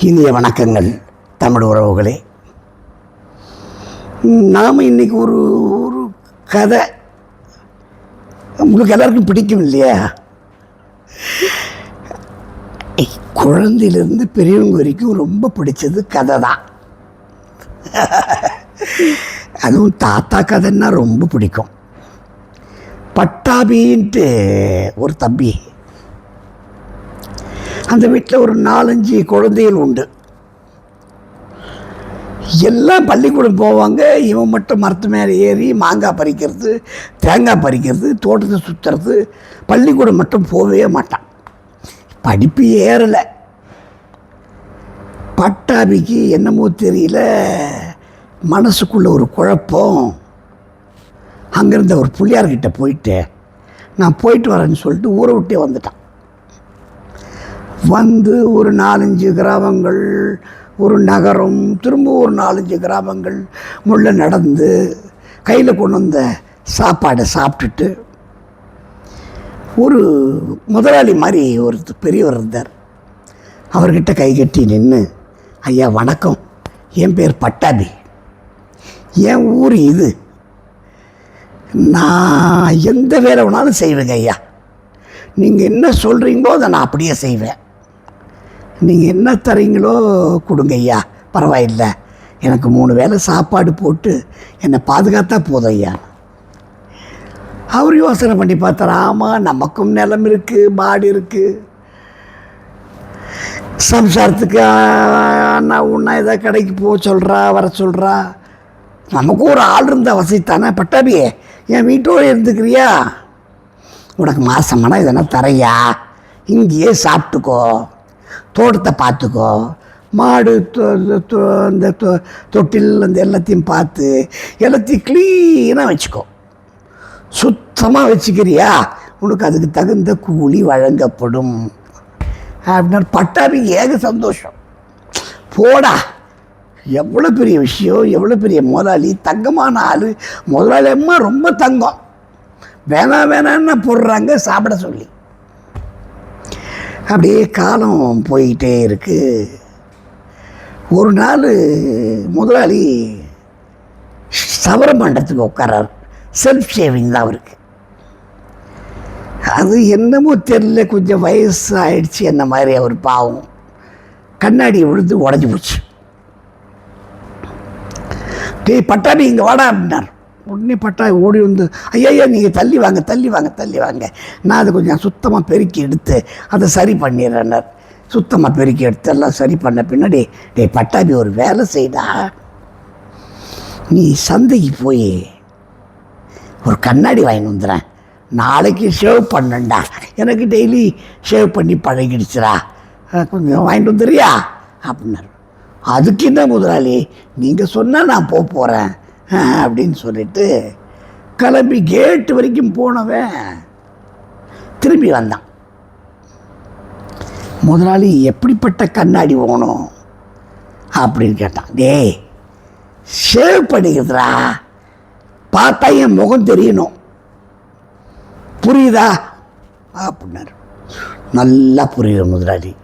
இனிய வணக்கங்கள் தமிழ் உறவுகளே. நாம் இன்னைக்கு ஒரு ஒரு கதை. உங்களுக்கு எல்லாருக்கும் பிடிக்கும் இல்லையா? குழந்தையிலேருந்து பெரியவங்க வரைக்கும் ரொம்ப பிடிச்சது கதை தான். அதுவும் தாத்தா கதைன்னா ரொம்ப பிடிக்கும். பட்டாபின்ட்டு ஒரு தம்பி அந்த வீட்டில் ஒரு நாலஞ்சு குழந்தைகள் உண்டு. எல்லாம் பள்ளிக்கூடம் போவாங்க. இவன் மட்டும் மரத்து மேலே ஏறி மாங்காய் பறிக்கிறது தேங்காய் பறிக்கிறது தோட்டத்தை சுற்றுறது பள்ளிக்கூடம் மட்டும் போகவே மாட்டான். படிப்பு ஏறலை. பட்டாபிக்கு என்னமோ தெரியல. மனசுக்குள்ள ஒரு குழப்பம். அங்கேருந்த ஒரு பிள்ளையார்கிட்ட போயிட்டு நான் போயிட்டு வரேன்னு சொல்லிட்டு ஊரை விட்டே வந்துட்டான். வந்து ஒரு நாலஞ்சு கிராமங்கள் ஒரு நகரம் திரும்ப ஒரு நாலஞ்சு கிராமங்கள் முள்ள நடந்து கையில் கொண்டு வந்த சாப்பாடை சாப்பிட்டுட்டு ஒரு முதலாளி மாதிரி ஒரு பெரியவர் இருந்தார். அவர்கிட்ட கை கட்டி நின்று ஐயா வணக்கம். என் பேர் பட்டாபி. என் ஊர் இது. நான் எந்த வேலை வேணாலும் செய்வேங்க ஐயா. நீங்கள் என்ன சொல்கிறீங்களோ அதை நான் அப்படியே செய்வேன். நீங்கள் என்ன தரீங்களோ கொடுங்க ஐயா. பரவாயில்லை. எனக்கு மூணு வேளை சாப்பாடு போட்டு என்னை பாதுகாத்தா போதும் ஐயா. அவர் யோசனை பண்ணி பார்த்தார் ஆமாம் நமக்கும் நிலம் இருக்குது மாடு இருக்குது சம்சாரத்துக்கு அண்ணா உண்ணா ஏதாவது கடைக்கு போக சொல்கிறா வர சொல்கிறா நமக்கும் ஒரு ஆள் இருந்த வசதித்தானே பட்டாபியே? என் வீட்டோடு இருந்துக்கிறியா? உனக்கு மாசமானா இதெல்லாம் தரையா? இங்கேயே சாப்பிட்டுக்கோ. தோட்டத்தை பார்த்துக்கோ. மாடு அந்த இந்த தொ- தொட்டில் அந்த எல்லாத்தையும் பார்த்து எல்லாத்தையும் க்ளீனாக வச்சுக்கோ. சுத்தமாக வச்சுக்கிறியா? உனக்கு அதுக்கு தகுந்த கூலி வழங்கப்படும். அப்படின்னா பட்டாபி ஏக சந்தோஷம். போடா. எவ்வளோ பெரிய விஷயம் எவ்வளோ பெரிய முதலாளி தங்கமான ஆள். முதலாளி அம்மா ரொம்ப தங்கம். வேணாம் வேணான்னு போடுறாங்க சாப்பிட சொல்லி. அப்படியே காலம் போய்கிட்டே இருக்கு. ஒரு நாள் முதலாளி சவர மண்டத்துக்கு உட்காரார் செல்ஃப் ஷேவிங் தான் அவருக்கு. அது என்னமோ தெரில கொஞ்சம் வயசு ஆயிடுச்சு என்ன மாதிரி அவர் பாவம். கண்ணாடி விழுந்து உடஞ்சி போச்சு. டேய் பட்டாணி இங்கே வாடா அப்படின்னார். உடனே பட்டாபி ஓடி வந்து ஐயா நீங்கள் தள்ளி வாங்க தள்ளி வாங்க தள்ளி வாங்க. நான் அதை கொஞ்சம் சுத்தமாக பெருக்கி எடுத்து அதை சரி பண்ணிடுறேன்னார் சுத்தமாக பெருக்கி எடுத்து எல்லாம் சரி பண்ண பின்னாடி டேய் பட்டாபி ஒரு வேலை செய்தா நீ சந்தைக்கு போய் ஒரு கண்ணாடி வாங்கிட்டு வந்துடுறேன். நாளைக்கு ஷேவ் பண்ணண்டா. எனக்கு டெய்லி ஷேவ் பண்ணி பழகிடுச்சுரா கொஞ்சம் வாங்கிட்டு வந்துடுறியா? அப்படின்னாரு. அதுக்கு என்ன முதலாளி நீங்கள் சொன்னால் நான் போக போகிறேன் அப்படின்னு சொல்லிட்டு கிளம்பி கேட்டு வரைக்கும் போனவன் திரும்பி வந்தான். முதலாளி எப்படிப்பட்ட கண்ணாடி போகணும் அப்படின்னு கேட்டான். டேய் ஷேவ் பண்ணிக்கிறதுடா. பார்த்தா என் முகம் தெரியணும். புரியுதா? அப்படின்னாரு. நல்லா புரியுது முதலாளி.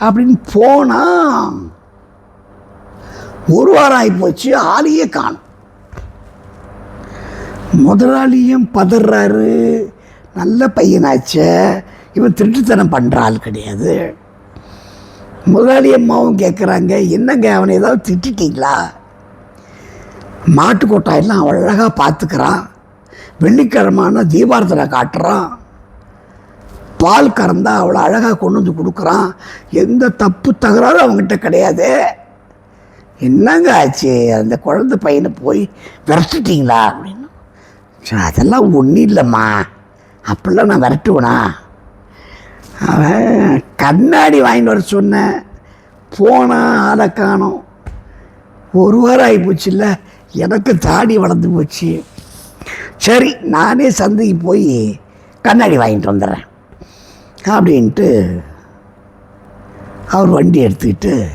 அப்படின்னு போனால் ஒரு வாரம் ஆகி போச்சு ஆளையே காணும். முதலாளியும் பதறாரு. நல்ல பையனாச்சே. இவன் திருட்டுத்தனம் பண்ணுற ஆள் கிடையாது. முதலாளி அம்மாவும் கேட்குறாங்க என்னங்க அவனை ஏதாவது திட்டிட்டீங்களா? மாட்டுக்கொட்டாயெல்லாம் அவன் அழகாக பார்த்துக்கிறான் வெள்ளிக்கிழமான தீபாரத்தனை காட்டுறான். பால் கறந்தா அவளை அழகாக கொண்டு வந்து கொடுக்குறான். எந்த தப்பு தகராறும் அவங்ககிட்ட கிடையாது. என்னங்க ஆச்சு? அந்த குழந்தை பையனை போய் விரட்டிட்டீங்களா? அப்படின்னு. அதெல்லாம் ஒன்றும் இல்லைம்மா. அப்படிலாம் நான் விரட்டுவேனா? அவன் கண்ணாடி வாங்கிட்டு வர சொன்னேன் போனான் ஆளை காணும். ஒரு வாரம் ஆகிப்போச்சு இல்லை எனக்கு தாடி வளர்ந்து போச்சு. சரி நானே சந்தைக்கு போய் கண்ணாடி வாங்கிட்டு வந்துடுறேன். அப்படின்ட்டு அவர் வண்டி எடுத்துக்கிட்டு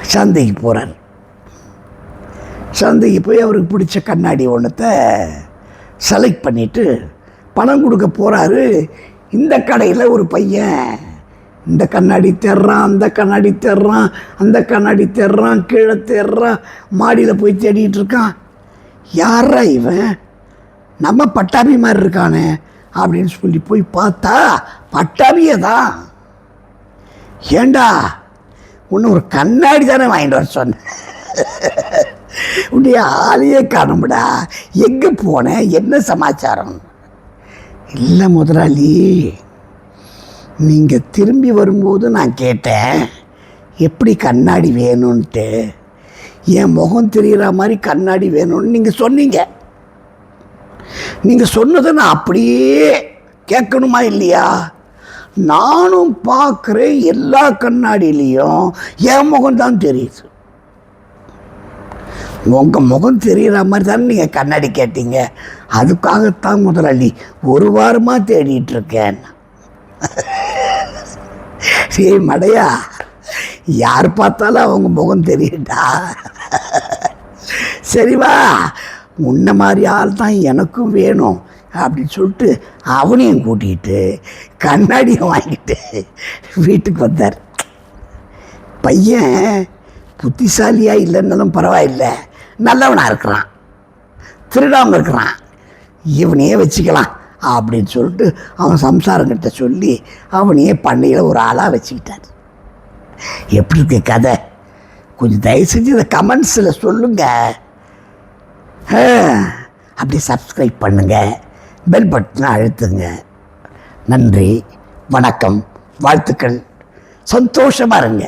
சந்தைக்கு போகிறார் சந்தைக்கு போய் அவருக்கு பிடிச்ச கண்ணாடி ஒன்றத்தை செலக்ட் பண்ணிவிட்டு பணம் கொடுக்க போகிறாரு இந்த கடையில் ஒரு பையன். இந்த கண்ணாடி தேடுறான் அந்த கண்ணாடி தேடுறான் அந்த கண்ணாடி தேடுறான் கீழே தேடுறான் மாடியில் போய் தேடிட்டு இருக்கான். யாரா இவன்? நம்ம பட்டாபி மாதிரி இருக்கானே அப்படின்னு சொல்லி போய் பார்த்தா பட்டாபியே தான். ஏண்டா? ஒன்று ஒரு கண்ணாடி தானே வாங்கிட்டு வர சொன்னேன் உன்னுடைய ஆளையே காணும்டா. எங்கே போனேன் என்ன சமாச்சாரம்? இல்லை முதலாளி நீங்கள் திரும்பி வரும்போது நான் கேட்டேன். எப்படி கண்ணாடி வேணும்ன்ட்டு. என் முகம் தெரிகிற மாதிரி கண்ணாடி வேணும்னு நீங்கள் சொன்னீங்க. நீங்கள் சொன்னதை நான் அப்படியே கேட்கணுமா இல்லையா? நானும் பார்க்குறேன் எல்லா கண்ணாடியிலையும் என் முகம்தான் தெரியுது. உங்கள் முகம் தெரிகிற மாதிரி தானே நீங்கள் கண்ணாடி கேட்டீங்க. அதுக்காகத்தான் முதலாளி ஒரு வாரமாக தேடிட்டு இருக்கேன் சரி மடையா யார் பார்த்தாலும் அவங்க முகம் தெரியுண்டா சரிவா உன்ன மாதிரி ஆள் தான் எனக்கும் வேணும் அப்படின்னு சொல்லிட்டு அவனையும் கூட்டிகிட்டு கண்ணாடியை வாங்கிட்டு வீட்டுக்கு வந்தார். பையன் புத்திசாலியாக இல்லைன்னாலும் பரவாயில்ல. நல்லவனாக இருக்கிறான். திருடாமல் இருக்கிறான். இவனையே வச்சுக்கலாம் அப்படின்னு சொல்லிட்டு அவன் சம்சாரங்கிட்ட சொல்லி அவனையே பண்ணையில் ஒரு ஆளாக வச்சுக்கிட்டார். எப்படி இருக்கு கதை? கொஞ்சம் தயவு செஞ்சு இதை கமெண்ட்ஸில் சொல்லுங்கள் அப்படி சப்ஸ்கிரைப் பண்ணுங்கள் பெல் பட்டனை அழுத்துங்க. நன்றி வணக்கம் வாழ்த்துக்கள். சந்தோஷமாக இருங்க.